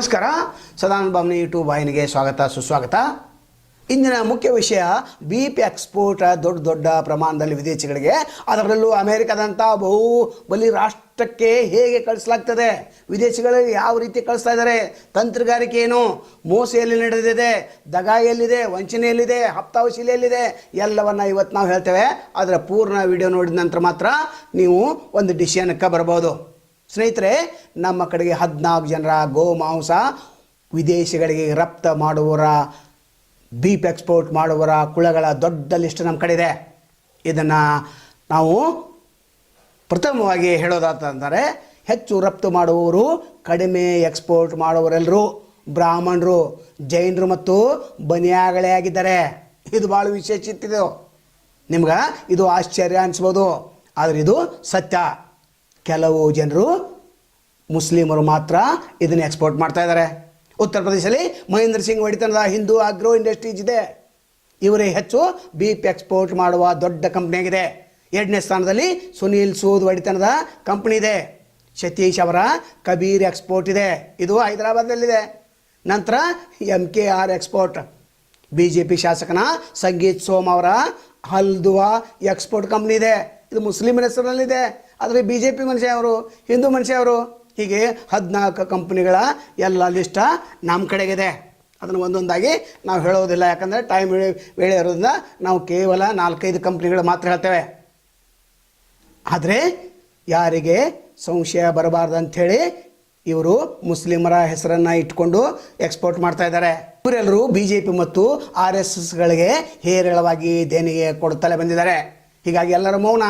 ನಮಸ್ಕಾರ. ಸದಾನಂದ ಬಾಮ್ನಿ ಯೂಟ್ಯೂಬ್ ವಾಹಿನಿಗೆ ಸ್ವಾಗತ, ಸುಸ್ವಾಗತ. ಇಂದಿನ ಮುಖ್ಯ ವಿಷಯ ಬೀಪ್ ಎಕ್ಸ್ಪೋರ್ಟ್ ದೊಡ್ಡ ದೊಡ್ಡ ಪ್ರಮಾಣದಲ್ಲಿ ವಿದೇಶಿಗಳಿಗೆ, ಅದರಲ್ಲೂ ಅಮೇರಿಕಾದಂಥ ಬಹು ಬಲಿ ರಾಷ್ಟ್ರಕ್ಕೆ ಹೇಗೆ ಕಳಿಸಲಾಗ್ತದೆ? ವಿದೇಶಿಗಳಿಗೆ ಯಾವ ರೀತಿ ಕಳಿಸ್ತಾ ಇದ್ದಾರೆ? ತಂತ್ರಗಾರಿಕೆ ಏನು ಮೋಸ ಎಲ್ಲಿ ನಡೆದಿದೆ ದಗ ಎಲ್ಲಿದೆ ವಂಚನೆ ಎಲ್ಲಿದೆ ಹಪ್ತಾವಶೀಲಿ ಎಲ್ಲಿದೆ ಎಲ್ಲವನ್ನ ಇವತ್ತು ನಾವು ಹೇಳ್ತೇವೆ. ಅದರ ಪೂರ್ಣ ವಿಡಿಯೋ ನೋಡಿದ ನಂತರ ಮಾತ್ರ ನೀವು ಒಂದು ಡಿಸಿಷನ್ಕ್ಕೆ ಬರ್ಬೋದು ಸ್ನೇಹಿತರೆ, ನಮ್ಮ ಕಡೆಗೆ ಹದಿನಾಲ್ಕು ಜನರ ಗೋಮಾಂಸ ವಿದೇಶಗಳಿಗೆ ರಫ್ತು ಮಾಡುವವರ ಬೀಪ್ ಎಕ್ಸ್ಪೋರ್ಟ್ ಮಾಡುವವರ ಕುಳಗಳ ದೊಡ್ಡ ಲಿಸ್ಟ್ ನಮ್ಮ ಕಡೆ ಇದೆ ಇದನ್ನು ನಾವು ಪ್ರಥಮವಾಗಿ ಹೇಳೋದಂತಂದರೆ ಹೆಚ್ಚು ರಫ್ತು ಮಾಡುವವರು, ಕಡಿಮೆ ಎಕ್ಸ್ಪೋರ್ಟ್ ಮಾಡುವವರೆಲ್ಲರೂ ಬ್ರಾಹ್ಮಣರು, ಜೈನರು ಮತ್ತು ಬನಿಯಾಗಳೇ ಆಗಿದ್ದಾರೆ. ಇದು ಭಾಳ ವಿಶೇಷ ವಿಶೇಷಿತ್ತಿದೆ ನಿಮ್ಗೆ ಇದು ಆಶ್ಚರ್ಯ ಅನಿಸ್ಬೋದು. ಆದರೆ ಇದು ಸತ್ಯ. ಕೆಲವು ಜನರು ಮುಸ್ಲಿಮರು ಮಾತ್ರ ಇದನ್ನು ಎಕ್ಸ್ಪೋರ್ಟ್ ಮಾಡ್ತಾ ಇದ್ದಾರೆ. ಉತ್ತರ ಪ್ರದೇಶದಲ್ಲಿ ಮಹೇಂದ್ರ ಸಿಂಗ್ ಒಡೆತನದ ಹಿಂದೂ ಆಗ್ರೋ ಇಂಡಸ್ಟ್ರೀಸ್ ಇದೆ. ಇವರೇ ಹೆಚ್ಚು ಬೀಪ್ ಎಕ್ಸ್ಪೋರ್ಟ್ ಮಾಡುವ ದೊಡ್ಡ ಕಂಪ್ನಿಯಾಗಿದೆ ಎರಡನೇ ಸ್ಥಾನದಲ್ಲಿ ಸುನೀಲ್ ಸೂದ್ ಒಡೆತನದ ಕಂಪ್ನಿ ಇದೆ. ಸತೀಶ್ ಅವರ ಕಬೀರ್ ಎಕ್ಸ್ಪೋರ್ಟ್ ಇದೆ. ಇದು ಹೈದರಾಬಾದ್ನಲ್ಲಿದೆ. ನಂತರ M K R export B J P ಶಾಸಕನ Sangeet Som ಅವರ ಹಲ್ದುವಾ ಎಕ್ಸ್ಪೋರ್ಟ್ ಕಂಪ್ನಿ ಇದೆ. ಇದು ಮುಸ್ಲಿಮರ ಹೆಸರಿನಲ್ಲಿದೆ. ಆದರೆ ಬಿ ಜೆ ಪಿ ಮನುಷ್ಯ ಅವರು ಹಿಂದೂ ಮನುಷ್ಯ ಅವರು ಹೀಗೆ ಹದಿನಾಲ್ಕು ಕಂಪ್ನಿಗಳ ಎಲ್ಲ ಲಿಸ್ಟ ನಮ್ಮ ಕಡೆಗಿದೆ. ಅದನ್ನು ಒಂದೊಂದಾಗಿ ನಾವು ಹೇಳೋದಿಲ್ಲ. ಯಾಕಂದರೆ ಟೈಮ್ ವೇಳೆ ಇರೋದ್ರಿಂದ ನಾವು ಕೇವಲ ನಾಲ್ಕೈದು ಕಂಪ್ನಿಗಳು ಮಾತ್ರ ಹೇಳ್ತೇವೆ. ಆದರೆ ಯಾರಿಗೆ ಸಂಶಯ ಬರಬಾರ್ದು ಅಂಥೇಳಿ ಇವರು ಮುಸ್ಲಿಮರ ಹೆಸರನ್ನು ಇಟ್ಕೊಂಡು ಎಕ್ಸ್ಪೋರ್ಟ್ ಮಾಡ್ತಾ ಇದ್ದಾರೆ. ಇವರೆಲ್ಲರೂ ಬಿ ಜೆ ಪಿ ಮತ್ತು ಆರ್ ಎಸ್ ಎಸ್ಗಳಿಗೆ ಹೇರಳವಾಗಿ ದೇಣಿಗೆ ಕೊಡುತ್ತಲೇ ಬಂದಿದ್ದಾರೆ. ಹೀಗಾಗಿ ಎಲ್ಲರ ಮೌನ.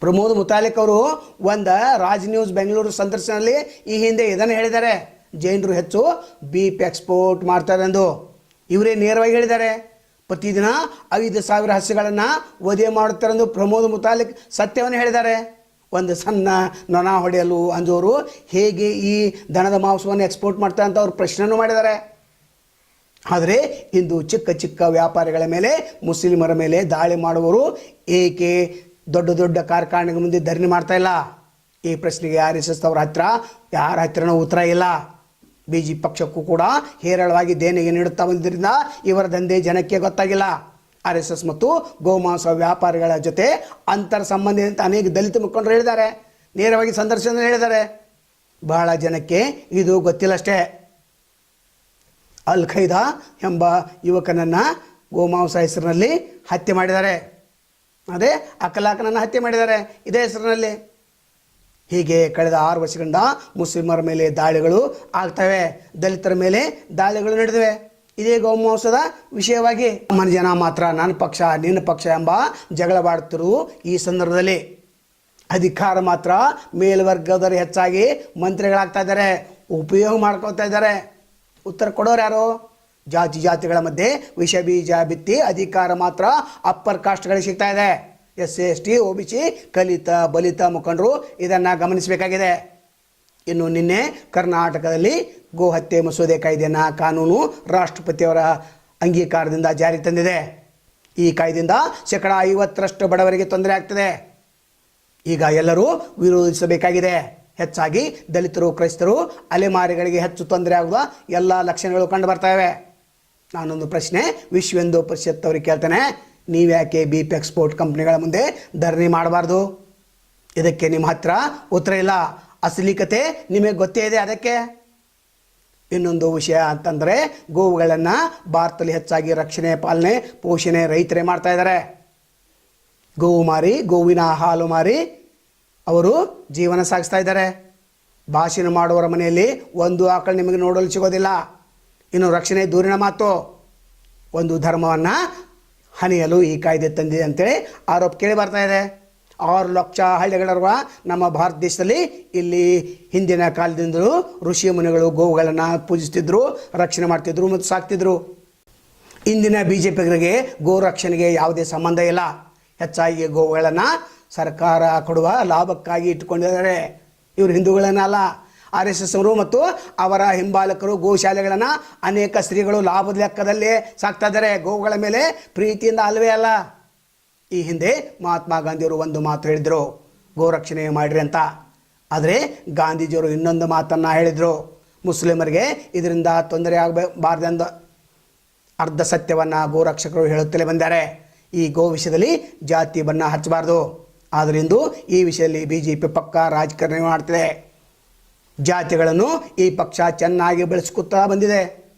ಪ್ರಮೋದ್ ಮುತಾಲಿಕ್ ಅವರು ಒಂದು ರಾಜ್ ನ್ಯೂಸ್ ಬೆಂಗಳೂರು ಸಂದರ್ಶನದಲ್ಲಿ ಈ ಹಿಂದೆ ಇದನ್ನು ಹೇಳಿದ್ದಾರೆ. ಜೈನರು ಹೆಚ್ಚು ಬೀಪ್ ಎಕ್ಸ್ಪೋರ್ಟ್ ಮಾಡ್ತಾರೆ ಎಂದು ಇವರೇ ನೇರವಾಗಿ ಹೇಳಿದ್ದಾರೆ. ಪ್ರತಿದಿನ ಐದು ಸಾವಿರ ಹಸುಗಳನ್ನು ವಧೆ ಮಾಡುತ್ತಾರೆಂದು ಪ್ರಮೋದ್ ಮುತಾಲಿಕ್ ಸತ್ಯವನ್ನು ಹೇಳಿದ್ದಾರೆ. ಒಂದು ಸಣ್ಣ ನೊಣ ಹೊಡೆಯಲು ಅಂಜೋರು ಹೇಗೆ ಈ ದನದ ಮಾಂಸವನ್ನು ಎಕ್ಸ್ಪೋರ್ಟ್ ಮಾಡ್ತಾರೆ ಅಂತ ಅವರು ಪ್ರಶ್ನೆಯನ್ನು ಮಾಡಿದ್ದಾರೆ. ಆದರೆ ಇಂದು ಚಿಕ್ಕ ಚಿಕ್ಕ ವ್ಯಾಪಾರಿಗಳ ಮೇಲೆ, ಮುಸ್ಲಿಮರ ಮೇಲೆ ದಾಳಿ ಮಾಡುವವರು ಏಕೆ ದೊಡ್ಡ ದೊಡ್ಡ ಕಾರ್ಖಾನೆಗಳ ಮುಂದೆ ಧರಣಿ ಮಾಡ್ತಾ ಇಲ್ಲ. ಈ ಪ್ರಶ್ನೆಗೆ ಆರ್ ಎಸ್ ಎಸ್ ಅವರ ಹತ್ರ? ಯಾರ ಹತ್ರನೂ ಉತ್ತರ ಇಲ್ಲ. ಬಿ ಜೆ ಪಕ್ಷಕ್ಕೂ ಕೂಡ ಹೇರಳವಾಗಿ ದೇಣಿಗೆ ನೀಡುತ್ತಾ ಬಂದಿದ್ದರಿಂದ ಇವರ ದಂಧೆ ಜನಕ್ಕೆ ಗೊತ್ತಾಗಿಲ್ಲ. ಆರ್ ಎಸ್ ಎಸ್ ಮತ್ತು ಗೋಮಾಂಸ ವ್ಯಾಪಾರಿಗಳ ಜೊತೆ ಅಂತರ ಸಂಬಂಧಿತ ಅನೇಕ ದಲಿತ ಮುಖಂಡರು ಹೇಳಿದ್ದಾರೆ. ನೇರವಾಗಿ ಸಂದರ್ಶನ ಹೇಳಿದ್ದಾರೆ. ಬಹಳ ಜನಕ್ಕೆ ಇದು ಗೊತ್ತಿಲ್ಲಷ್ಟೇ. ಅಲ್ ಖೈದಾ ಎಂಬ ಯುವಕನನ್ನು ಗೋಮಾಂಸ ಹೆಸರಿನಲ್ಲಿ ಹತ್ಯೆ ಮಾಡಿದ್ದಾರೆ. ಅದೇ ಅಕಲಾಕನನ್ನು ಹತ್ಯೆ ಮಾಡಿದ್ದಾರೆ. ಇದೇ ಹೆಸರಿನಲ್ಲಿ. ಹೀಗೆ ಕಳೆದ ಆರು ವರ್ಷಗಳಿಂದ ಮುಸ್ಲಿಮರ ಮೇಲೆ ದಾಳಿಗಳು ಆಗ್ತವೆ. ದಲಿತರ ಮೇಲೆ ದಾಳಿಗಳು ನಡೆದಿವೆ. ಇದೇ ಗೋಮಾಂಸದ ವಿಷಯವಾಗಿ ನಮ್ಮ ಜನ ಮಾತ್ರ ನನ್ನ ಪಕ್ಷ, ನಿನ್ನ ಪಕ್ಷ ಎಂಬ ಜಗಳವಾಡುತ್ತಿರುವ ಈ ಸಂದರ್ಭದಲ್ಲಿ. ಅಧಿಕಾರ ಮಾತ್ರ ಮೇಲ್ವರ್ಗದವರು ಹೆಚ್ಚಾಗಿ ಮಂತ್ರಿಗಳಾಗ್ತಾ ಇದ್ದಾರೆ. ಉಪಯೋಗ ಮಾಡ್ಕೊಳ್ತಾ ಇದ್ದಾರೆ. ಉತ್ತರ ಕೊಡೋರು ಯಾರು? ಜಾತಿ ಜಾತಿಗಳ ಮಧ್ಯೆ ವಿಷ, ಬೀಜ, ಬಿತ್ತಿ, ಅಧಿಕಾರ ಮಾತ್ರ ಅಪ್ಪರ್ ಕಾಸ್ಟ್ಗಳಿಗೆ ಸಿಗ್ತಾ ಇದೆ. S C, S T, O B C, ಕಲಿತ, ಬಲಿತ ಮುಖಂಡರು ಇದನ್ನು ಗಮನಿಸಬೇಕಾಗಿದೆ. ಇನ್ನು ನಿನ್ನೆ ಕರ್ನಾಟಕದಲ್ಲಿ ಗೋಹತ್ಯೆ ಮಸೂದೆ ಕಾಯ್ದೆಯನ್ನು ಕಾನೂನು ರಾಷ್ಟ್ರಪತಿಯವರ ಅಂಗೀಕಾರದಿಂದ ಜಾರಿಗೆ ತಂದಿದೆ. ಈ ಕಾಯ್ದೆಯಿಂದ ಶೇಕಡ ಐವತ್ತರಷ್ಟು ಬಡವರಿಗೆ ತೊಂದರೆ ಆಗ್ತದೆ. ಈಗ ಎಲ್ಲರೂ ವಿರೋಧಿಸಬೇಕಾಗಿದೆ. ಹೆಚ್ಚಾಗಿ ದಲಿತರು, ಕ್ರೈಸ್ತರು ಅಲೆಮಾರಿಗಳಿಗೆ ಹೆಚ್ಚು ತೊಂದರೆ ಆಗುವ ಎಲ್ಲ ಲಕ್ಷಣಗಳು ಕಂಡು ಬರ್ತವೆ ನಾನೊಂದು ಪ್ರಶ್ನೆ ವಿಶ್ವ ಪರಿಷತ್ ಅವ್ರಿಗೆ ಕೇಳ್ತಾನೆ. ನೀವ್ಯಾಕೆ ಬಿ ಪಿ ಎಕ್ಸ್ಪೋರ್ಟ್ ಕಂಪ್ನಿಗಳ ಮುಂದೆ ಧರಣಿ ಮಾಡಬಾರ್ದು? ಇದಕ್ಕೆ ನಿಮ್ಮ ಹತ್ರ ಉತ್ತರ ಇಲ್ಲ. ಅಸಲಿ ಕತೆ ನಿಮಗೆ ಗೊತ್ತೇ ಇದೆ ಅದಕ್ಕೆ? ಇನ್ನೊಂದು ವಿಷಯ ಅಂತಂದರೆ, ಗೋವುಗಳನ್ನು ಭಾರತದಲ್ಲಿ ಹೆಚ್ಚಾಗಿ ರಕ್ಷಣೆ, ಪಾಲನೆ, ಪೋಷಣೆ ರೈತರೇ ಮಾಡ್ತಾ ಇದ್ದಾರೆ ಗೋವು ಮಾರಿ, ಗೋವಿನ ಹಾಲು ಮಾರಿ ಅವರು ಜೀವನ ಸಾಗಿಸ್ತಾ ಇದ್ದಾರೆ ಭಾಷಣ ಮಾಡುವವರ ಮನೆಯಲ್ಲಿ ಒಂದು ಆಕಳು ನಿಮಗೆ ನೋಡಲು ಸಿಗೋದಿಲ್ಲ. ಇನ್ನು ರಕ್ಷಣೆ ದೂರಿನ ಮಾತು. ಒಂದು ಧರ್ಮವನ್ನು ಹನಿಯಲು ಈ ಕಾಯ್ದೆ ತಂದಿದೆ ಅಂತೇಳಿ ಆರೋಪ ಕೇಳಿ ಬರ್ತಾ ಇದೆ. ಆರು ಲಕ್ಷ ಹಳ್ಳಿಗಳಿರುವ ನಮ್ಮ ಭಾರತ ದೇಶದಲ್ಲಿ ಇಲ್ಲಿ ಹಿಂದಿನ ಕಾಲದಿಂದಲೂ ಋಷಿ ಮುನಿಗಳು ಗೋವುಗಳನ್ನು ಪೂಜಿಸ್ತಿದ್ರು, ರಕ್ಷಣೆ ಮಾಡ್ತಿದ್ರು ಮತ್ತು ಸಾಕ್ತಿದ್ರು. ಇಂದಿನ ಬಿ ಜೆ ಪಿಗಳಿಗೆ ಗೋ ರಕ್ಷಣೆಗೆ ಯಾವುದೇ ಸಂಬಂಧ ಇಲ್ಲ. ಹೆಚ್ಚಾಗಿ ಗೋವುಗಳನ್ನು ಸರ್ಕಾರ ಕೊಡುವ ಲಾಭಕ್ಕಾಗಿ ಇಟ್ಟುಕೊಂಡಿದ್ದಾರೆ. ಇವರು ಹಿಂದೂಗಳನ್ನಲ್ಲ ಆರ್ ಎಸ್ ಎಸ್ ಮತ್ತು ಅವರ ಹಿಂಬಾಲಕರು, ಗೋಶಾಲೆಗಳನ್ನು ಅನೇಕ ಸ್ತ್ರೀಗಳು ಲಾಭದ ಲೆಕ್ಕದಲ್ಲಿ ಸಾಕ್ತಾ ಇದ್ದಾರೆ ಗೋವುಗಳ ಮೇಲೆ ಪ್ರೀತಿಯಿಂದ ಅಲ್ವೇ ಅಲ್ಲ. ಈ ಹಿಂದೆ ಮಹಾತ್ಮ ಗಾಂಧಿಯವರು ಒಂದು ಮಾತು ಹೇಳಿದರು. ಗೋರಕ್ಷಣೆ ಮಾಡಿರಿ ಅಂತ. ಆದರೆ ಗಾಂಧೀಜಿಯವರು ಇನ್ನೊಂದು ಮಾತನ್ನು ಹೇಳಿದರು. ಮುಸ್ಲಿಮರಿಗೆ ಇದರಿಂದ ತೊಂದರೆ ಆಗಬಾರ್ದೆಂದು ಅರ್ಧ ಸತ್ಯವನ್ನು ಗೋರಕ್ಷಕರು ಹೇಳುತ್ತಲೇ ಬಂದಿದ್ದಾರೆ ಈ ಗೋ ವಿಷಯದಲ್ಲಿ ಜಾತಿ ಬಣ್ಣ ಹಚ್ಚಬಾರ್ದು. ಆದ್ದರಿಂದ ಈ ವಿಷಯದಲ್ಲಿ ಬಿ ಜೆ ಪಿ ಪಕ್ಕ ರಾಜಕಾರಣ ಮಾಡ್ತಿದೆ. ಜಾತಿಗಳನ್ನು ಈ ಪಕ್ಷ ಚೆನ್ನಾಗಿ ಬೆಳೆಸ್ಕೊತಾ ಬಂದಿದೆ.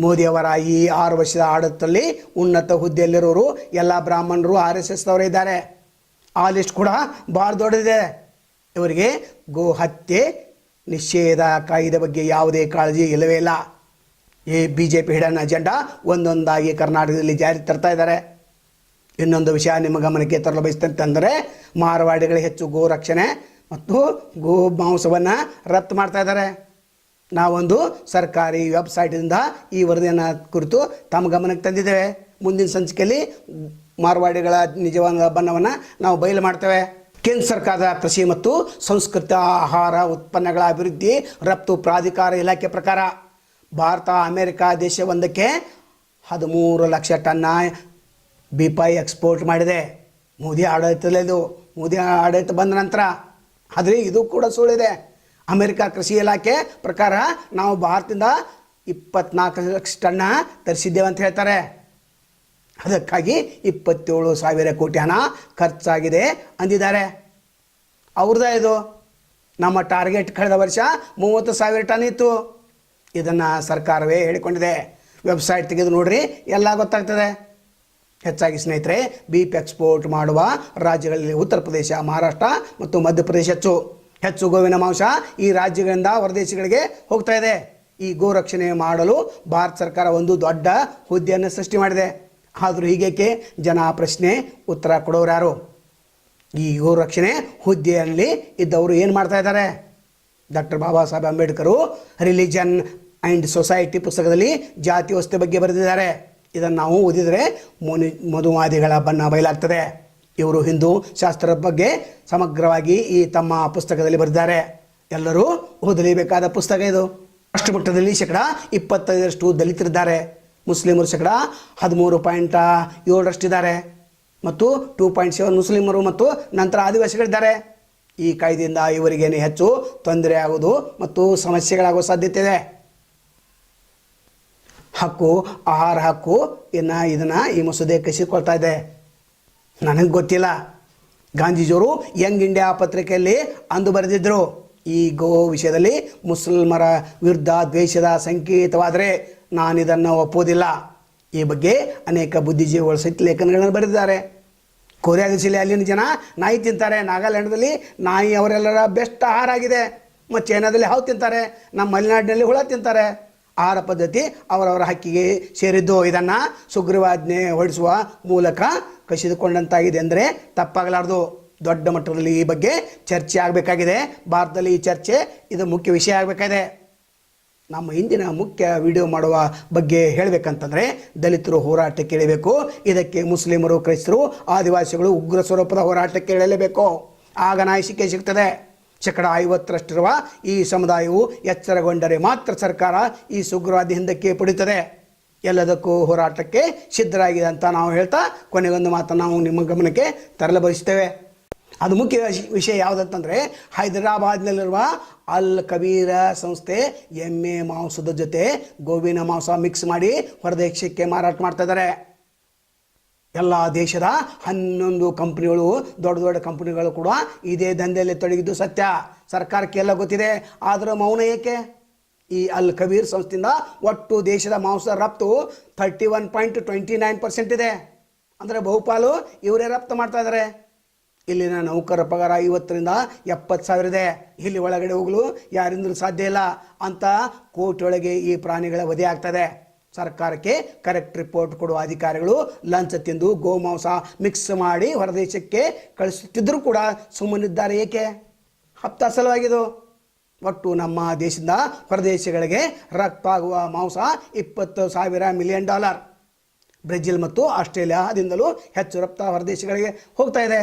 ಮೋದಿಯವರ ಈ ಆರು ವರ್ಷದ ಆಡಳಿತದಲ್ಲಿ ಉನ್ನತ ಹುದ್ದೆಯಲ್ಲಿರೋರು ಎಲ್ಲ ಬ್ರಾಹ್ಮಣರು, ಆರ್ ಎಸ್ ಇದ್ದಾರೆ. ಆ ಲಿಸ್ಟ್ ಕೂಡ ಭಾಳ ದೊಡ್ಡದಿದೆ. ಇವರಿಗೆ ಗೋ ಹತ್ಯೆ ನಿಷೇಧ ಕಾಯ್ದೆ ಬಗ್ಗೆ ಯಾವುದೇ ಕಾಳಜಿ ಇಲ್ಲವೇ ಇಲ್ಲ. ಈ B J P hidden agenda ಒಂದೊಂದಾಗಿ ಕರ್ನಾಟಕದಲ್ಲಿ ಜಾರಿ ತರ್ತಾ ಇದ್ದಾರೆ. ಇನ್ನೊಂದು ವಿಷಯ ನಿಮ್ಮ ಗಮನಕ್ಕೆ ತರಲು ಬಯಸ್ತಂತಂದರೆ ಮಾರವಾಡಿಗಳ ಹೆಚ್ಚು ಗೋ ರಕ್ಷಣೆ ಮತ್ತು ಗೋ ಮಾಂಸವನ್ನು ರಫ್ತು ಮಾಡ್ತಾ ಇದ್ದಾರೆ. ನಾವೊಂದು ಸರ್ಕಾರಿ ವೆಬ್ಸೈಟಿಂದ ಈ ವರದಿಯನ್ನು ಕುರಿತು ತಮ್ಮ ಗಮನಕ್ಕೆ ತಂದಿದ್ದೇವೆ. ಮುಂದಿನ ಸಂಚಿಕೆಯಲ್ಲಿ ಮಾರ್ವಾಡಿಗಳ ನಿಜವಾದ ಬಣ್ಣವನ್ನು ನಾವು ಬಯಲು ಮಾಡ್ತೇವೆ. ಕೇಂದ್ರ ಸರ್ಕಾರದ ಕೃಷಿ ಮತ್ತು ಸಂಸ್ಕೃತ ಆಹಾರ ಉತ್ಪನ್ನಗಳ ಅಭಿವೃದ್ಧಿ ರಫ್ತು ಪ್ರಾಧಿಕಾರ ಇಲಾಖೆ ಪ್ರಕಾರ ಭಾರತ ಅಮೆರಿಕ ದೇಶವೊಂದಕ್ಕೆ ಹದಿಮೂರು ಲಕ್ಷ ಟನ್ನ ಬಿಪಾಯಿ ಎಕ್ಸ್ಪೋರ್ಟ್ ಮಾಡಿದೆ. ಮೋದಿ ಆಡಳಿತದಲ್ಲಿ ಮೋದಿ ಆಡಳಿತ ಬಂದ ನಂತರ ಆದರೆ ಇದು ಕೂಡ ಸುಳ್ಳಿದೆ. ಅಮೆರಿಕ ಕೃಷಿ ಇಲಾಖೆ ಪ್ರಕಾರ ನಾವು ಭಾರತದಿಂದ ಇಪ್ಪತ್ನಾಲ್ಕು ಲಕ್ಷ ಟನ್ನ ತರಿಸಿದ್ದೇವೆ ಅಂತ ಹೇಳ್ತಾರೆ. ಅದಕ್ಕಾಗಿ ಇಪ್ಪತ್ತೇಳು ಸಾವಿರ ಕೋಟಿ ಹಣ ಖರ್ಚಾಗಿದೆ ಅಂದಿದ್ದಾರೆ. ಅವ್ರದ್ದೇ ಇದು. ನಮ್ಮ ಟಾರ್ಗೆಟ್ ಕಳೆದ ವರ್ಷ ಮೂವತ್ತು ಸಾವಿರ ಟನ್ ಇತ್ತು. ಇದನ್ನು ಸರ್ಕಾರವೇ ಹೇಳಿಕೊಂಡಿದೆ. ವೆಬ್ಸೈಟ್ ತೆಗೆದು ನೋಡ್ರಿ, ಎಲ್ಲ ಗೊತ್ತಾಗ್ತದೆ. ಹೆಚ್ಚಾಗಿ ಸ್ನೇಹಿತರೆ ಬೀಪ್ ಎಕ್ಸ್ಪೋರ್ಟ್ ಮಾಡುವ ರಾಜ್ಯಗಳಲ್ಲಿ ಉತ್ತರ ಪ್ರದೇಶ, ಮಹಾರಾಷ್ಟ್ರ ಮತ್ತು ಮಧ್ಯಪ್ರದೇಶ ಹೆಚ್ಚು. ಹೆಚ್ಚು ಗೋವಿನ ಮಾಂಸ ಈ ರಾಜ್ಯಗಳಿಂದ ಹೊರದೇಶಗಳಿಗೆ ಹೋಗ್ತಾ ಇದೆ. ಈ ಗೋ ರಕ್ಷಣೆ ಮಾಡಲು ಭಾರತ ಸರ್ಕಾರ ಒಂದು ದೊಡ್ಡ ಹುದ್ದೆಯನ್ನು ಸೃಷ್ಟಿ ಮಾಡಿದೆ. ಆದರೂ ಹೀಗೇಕೆ? ಜನ ಪ್ರಶ್ನೆ ಉತ್ತರ ಕೊಡೋರು ಯಾರು? ಈ ಗೋ ರಕ್ಷಣೆ ಹುದ್ದೆಯಲ್ಲಿ ಇದ್ದವರು ಏನು ಮಾಡ್ತಾ ಇದ್ದಾರೆ? Doctor Baba Saheb Ambedkar religion and society ಪುಸ್ತಕದಲ್ಲಿ ಜಾತಿ ವ್ಯವಸ್ಥೆ ಬಗ್ಗೆ ಬರೆದಿದ್ದಾರೆ. ಇದನ್ನು ನಾವು ಓದಿದರೆ ಮುನಿ, ಮಧುವಾದಿಗಳ ಬಣ್ಣ ಬಯಲಾಗ್ತದೆ. ಇವರು ಹಿಂದೂ ಶಾಸ್ತ್ರದ ಬಗ್ಗೆ ಸಮಗ್ರವಾಗಿ ಈ ತಮ್ಮ ಪುಸ್ತಕದಲ್ಲಿ ಬರೆದಿದ್ದಾರೆ. ಎಲ್ಲರೂ ಓದಲೇಬೇಕಾದ ಪುಸ್ತಕ ಇದು. ರಾಷ್ಟ್ರಮಟ್ಟದಲ್ಲಿ ಶೇಕಡ ಇಪ್ಪತ್ತೈದರಷ್ಟು ದಲಿತರಿದ್ದಾರೆ. ಮುಸ್ಲಿಮರು ಶೇಕಡ ಹದಿಮೂರು ಪಾಯಿಂಟ್ ಏಳರಷ್ಟಿದ್ದಾರೆ. ಮತ್ತು ಟೂ ಪಾಯಿಂಟ್ ಸೆವೆನ್ ಮುಸ್ಲಿಮರು ಮತ್ತು ನಂತರ ಆದಿವಾಸಿಗಳಿದ್ದಾರೆ. ಈ ಕಾಯ್ದೆಯಿಂದ ಇವರಿಗೇನೆ ಹೆಚ್ಚು ತೊಂದರೆ ಆಗುವುದು ಮತ್ತು ಸಮಸ್ಯೆಗಳಾಗುವ ಸಾಧ್ಯತೆ ಇದೆ. ಹಕ್ಕು, ಆಹಾರ ಹಕ್ಕು, ಇನ್ನು ಇದನ್ನು ಈ ಮಸೂದೆ ಕಸಿಕೊಳ್ತಾ ಇದೆ. ನನಗೆ ಗೊತ್ತಿಲ್ಲ. ಗಾಂಧೀಜಿಯವರು ಯಂಗ್ ಇಂಡಿಯಾ ಪತ್ರಿಕೆಯಲ್ಲಿ ಅಂದು ಬರೆದಿದ್ದರು ಈ ಗೋ ವಿಷಯದಲ್ಲಿ ಮುಸಲ್ಮರ ವಿರುದ್ಧ ದ್ವೇಷದ ಸಂಕೇತವಾದರೆ ನಾನು ಇದನ್ನು ಒಪ್ಪುವುದಿಲ್ಲ. ಈ ಬಗ್ಗೆ ಅನೇಕ ಬುದ್ಧಿಜೀವಿಗಳು ಸಹಿತ ಲೇಖನಗಳನ್ನು ಬರೆದಿದ್ದಾರೆ. ಕೊರಿಯಾ ದೇಶದಲ್ಲಿ ಅಲ್ಲಿನ ಜನ ನಾಯಿ ತಿಂತಾರೆ. ನಾಗಾಲ್ಯಾಂಡ್ದಲ್ಲಿ ನಾಯಿ ಅವರೆಲ್ಲರ ಬೆಸ್ಟ್ ಆಹಾರ ಆಗಿದೆ. ಮತ್ತು ಚೈನಾದಲ್ಲಿ ಹಾವು ತಿಂತಾರೆ. ನಮ್ಮ ಮಲೆನಾಡಿನಲ್ಲಿ ಹುಳ ತಿಂತಾರೆ. ಆಹಾರ ಪದ್ಧತಿ ಅವರವರ ಹಕ್ಕಿಗೆ ಸೇರಿದ್ದು. ಇದನ್ನು ಸುಗ್ರೀವಾಜ್ಞೆ ಹೊರಡಿಸುವ ಮೂಲಕ ಕಸಿದುಕೊಂಡಂತಾಗಿದೆ ಅಂದರೆ ತಪ್ಪಾಗಲಾರ್ದು. ದೊಡ್ಡ ಮಟ್ಟದಲ್ಲಿ ಈ ಬಗ್ಗೆ ಚರ್ಚೆ ಆಗಬೇಕಾಗಿದೆ. ಭಾರತದಲ್ಲಿ ಈ ಚರ್ಚೆ ಇದು ಮುಖ್ಯ ವಿಷಯ ಆಗಬೇಕಾಗಿದೆ. ನಮ್ಮ ಹಿಂದಿನ ಮುಖ್ಯ ವಿಡಿಯೋ ಮಾಡುವ ಬಗ್ಗೆ ಹೇಳಬೇಕಂತಂದರೆ ದಲಿತರು ಹೋರಾಟಕ್ಕೆ ಇಳಿಬೇಕು ಇದಕ್ಕೆ ಮುಸ್ಲಿಮರು, ಕ್ರೈಸ್ತರು, ಆದಿವಾಸಿಗಳು ಉಗ್ರ ಸ್ವರೂಪದ ಹೋರಾಟಕ್ಕೆ ಇಳಲೇಬೇಕು ಆಗ ನಾಯಿಸಿಕೆ ಸಿಗ್ತದೆ. ಶೇಕಡ ಐವತ್ತರಷ್ಟಿರುವ ಈ ಸಮುದಾಯವು ಎಚ್ಚರಗೊಂಡರೆ ಮಾತ್ರ ಸರ್ಕಾರ ಈ ಸುಗ್ರವಾದಿ ಹಿಂದಕ್ಕೆ ಪಡಿತದೆ. ಎಲ್ಲದಕ್ಕೂ ಹೋರಾಟಕ್ಕೆ ಸಿದ್ಧರಾಗಿದೆ ಅಂತ ನಾವು ಹೇಳ್ತಾ ಕೊನೆಗೊಂದು ಮಾತು ನಾವು ನಿಮ್ಮ ಗಮನಕ್ಕೆ ತರಲು ಬಯಸ್ತೇವೆ ಅದು ಮುಖ್ಯ ವಿಷ- ವಿಷಯ ಯಾವುದಂತಂದರೆ ಹೈದರಾಬಾದ್ನಲ್ಲಿರುವ ಅಲ್ ಕಬೀರ ಸಂಸ್ಥೆ ಎಮ್ಮೆ ಮಾಂಸದ ಜೊತೆ ಗೋವಿನ ಮಾಂಸ ಮಿಕ್ಸ್ ಮಾಡಿ ಹೊರದೇಶಕ್ಕೆ ಮಾರಾಟ ಮಾಡ್ತಾ ಇದ್ದಾರೆ. ಎಲ್ಲ ದೇಶದ ಹನ್ನೊಂದು ಕಂಪ್ನಿಗಳು, ದೊಡ್ಡ ದೊಡ್ಡ ಕಂಪ್ನಿಗಳು ಕೂಡ ಇದೇ ದಂಧೆಯಲ್ಲಿ ತೊಡಗಿದ್ದು ಸತ್ಯ. ಸರ್ಕಾರಕ್ಕೆ ಎಲ್ಲ ಗೊತ್ತಿದೆ. ಆದರೂ ಮೌನ ಏಕೆ? ಈ ಅಲ್ ಕಬೀರ್ ಸಂಸ್ಥೆಯಿಂದ ಒಟ್ಟು ದೇಶದ ಮಾಂಸ ರಫ್ತು thirty one point twenty nine percent ಇದೆ. ಅಂದರೆ ಬಹುಪಾಲು ಇವರೇ ರಫ್ತು ಮಾಡ್ತಾ ಇದ್ದಾರೆ ಇಲ್ಲಿನ ನೌಕರ ಪಗಾರ ಐವತ್ತರಿಂದ ಎಪ್ಪತ್ತು ಸಾವಿರ ಇದೆ. ಇಲ್ಲಿ ಒಳಗಡೆ ಹೋಗಲು ಯಾರಿಂದಲೂ ಸಾಧ್ಯ ಇಲ್ಲ ಅಂತ ಕೋರ್ಟ್ ಈ ಪ್ರಾಣಿಗಳ ವಧೆ ಆಗ್ತದೆ ಸರ್ಕಾರಕ್ಕೆ ಕರೆಕ್ಟ್ ರಿಪೋರ್ಟ್ ಕೊಡುವ ಅಧಿಕಾರಿಗಳು ಲಂಚ ತಿಂದು ಗೋಮಾಂಸ ಮಿಕ್ಸ್ ಮಾಡಿ ಹೊರದೇಶಕ್ಕೆ ಕಳಿಸುತ್ತಿದ್ದರೂ ಕೂಡ ಸುಮ್ಮನಿದ್ದಾರೆ ಏಕೆ? ಹಪ್ತ ಸಲುವಾಗಿದು. ಒಟ್ಟು ನಮ್ಮ ದೇಶದಿಂದ ಹೊರದೇಶಗಳಿಗೆ ರಕ್ತಾಗುವ ಮಾಂಸ ಇಪ್ಪತ್ತು ಸಾವಿರ ಮಿಲಿಯನ್ ಡಾಲರ್ ಬ್ರೆಜಿಲ್ ಮತ್ತು ಆಸ್ಟ್ರೇಲಿಯಾದಿಂದಲೂ ಹೆಚ್ಚು ರಕ್ತ ಹೊರದೇಶಗಳಿಗೆ ಹೋಗ್ತಾ ಇದೆ.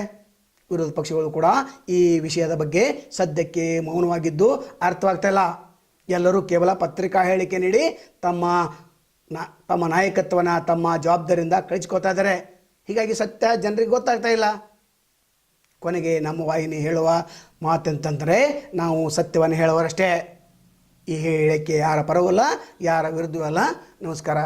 ವಿರೋಧ ಪಕ್ಷಗಳು ಕೂಡ ಈ ವಿಷಯದ ಬಗ್ಗೆ ಸದ್ಯಕ್ಕೆ ಮೌನವಾಗಿದ್ದು ಅರ್ಥವಾಗ್ತಾ ಇಲ್ಲ. ಎಲ್ಲರೂ ಕೇವಲ ಪತ್ರಿಕಾ ಹೇಳಿಕೆ ನೀಡಿ ತಮ್ಮ ನ, ತಮ್ಮ ನಾಯಕತ್ವನ, ತಮ್ಮ ಜವಾಬ್ದಾರಿಯಿಂದ ಕಳಿಸ್ಕೊತಾ ಇದ್ದಾರೆ. ಹೀಗಾಗಿ ಸತ್ಯ ಜನರಿಗೆ ಗೊತ್ತಾಗ್ತಾ ಇಲ್ಲ. ಕೊನೆಗೆ ನಮ್ಮ ವಾಹಿನಿ ಹೇಳುವ ಮಾತೆಂತಂದರೆ, ನಾವು ಸತ್ಯವನ್ನು ಹೇಳುವರಷ್ಟೇ ಈ ಹೇಳಿಕೆ ಯಾರ ಪರವಲ್ಲ ಯಾರ ವಿರುದ್ಧವಲ್ಲ ನಮಸ್ಕಾರ.